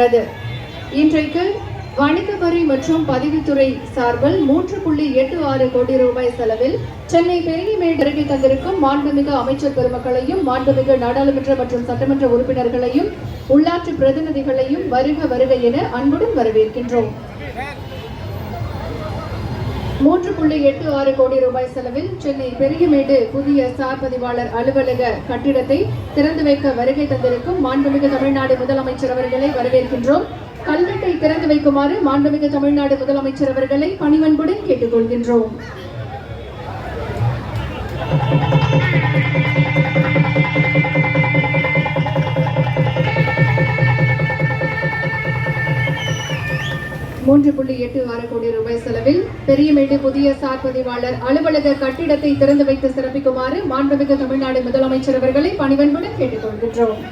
உள்ளது இன்றைக்கு வணிகவரி மற்றும் பதிவுத்துறை சார்பில் மூன்று புள்ளி எட்டு ஆறு கோடி ரூபாய் செலவில் சென்னை பெரியமேடு வருகை தந்திருக்கும் மாண்புமிகு அமைச்சர் பெருமக்களையும் மாண்புமிகு நாடாளுமன்ற மற்றும் சட்டமன்ற உறுப்பினர்களையும் உள்ளாட்சி பிரதிநிதிகளையும் வருக வருக என அன்புடன் வரவேற்கின்றோம். மூன்று புள்ளி எட்டு ஆறு கோடி ரூபாய் செலவில் சென்னை பெரியமேடு புதிய சார் பதிவாளர் அலுவலக கட்டிடத்தை திறந்து வைக்க வருகை தந்திருக்கும் மாண்புமிகு தமிழ்நாடு முதலமைச்சர் அவர்களை வரவேற்கின்றோம். கல்வெட்டை திறந்து வைக்குமாறு மாண்புமிகு தமிழ்நாடு முதலமைச்சர் அவர்களை பணிவன்புடன் கேட்டுக்கொள்கின்றோம். மூன்று புள்ளி எட்டு ஆறு கோடி ரூபாய் செலவில் பெரியமேடு புதிய சார் பதிவாளர் அலுவலக கட்டிடத்தை திறந்து வைத்து சிறப்பிக்குமாறு மாண்புமிகு தமிழ்நாடு முதலமைச்சர் அவர்களை பணிவன்புடன் கேட்டுக்கொள்கின்றோம்.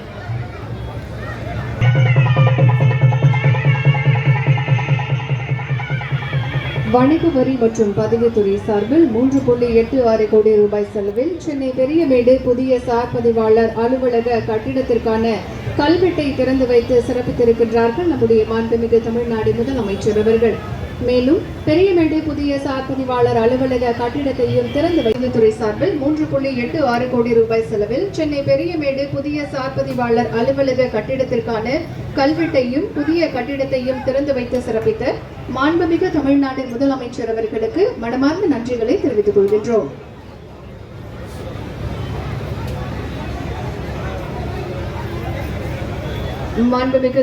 வணிக வரி மற்றும் பதிவுத்துறை சார்பில் மூன்று புள்ளி எட்டு ஆறு கோடி ரூபாய் செலவில் சென்னை பெரியமேடு புதிய சார் பதிவாளர் அலுவலக கட்டிடத்திற்கான கல்வெட்டை திறந்து வைத்து சிறப்பித்திருக்கின்றார்கள் நம்முடைய மாண்புமிகு தமிழ்நாடு முதலமைச்சர் அவர்கள். மேலும் பெரியமேடு புதிய சார் பதிவாளர் அலுவலக கட்டிடத்தையும் திறந்து வைத்துறை சார்பில் மூன்று புள்ளி எட்டு ஆறு கோடி ரூபாய் செலவில் சென்னை பெரியமேடு புதிய சார் பதிவாளர் அலுவலக கட்டிடத்திற்கான கல்வெட்டையும் புதிய கட்டிடத்தையும் திறந்து வைத்து சிறப்பித்த மாண்புமிகு தமிழ்நாடு முதலமைச்சர் அவர்களுக்கு மனமார்ந்த நன்றிகளை தெரிவித்துக் கொள்கின்றோம். மாண்புமிகு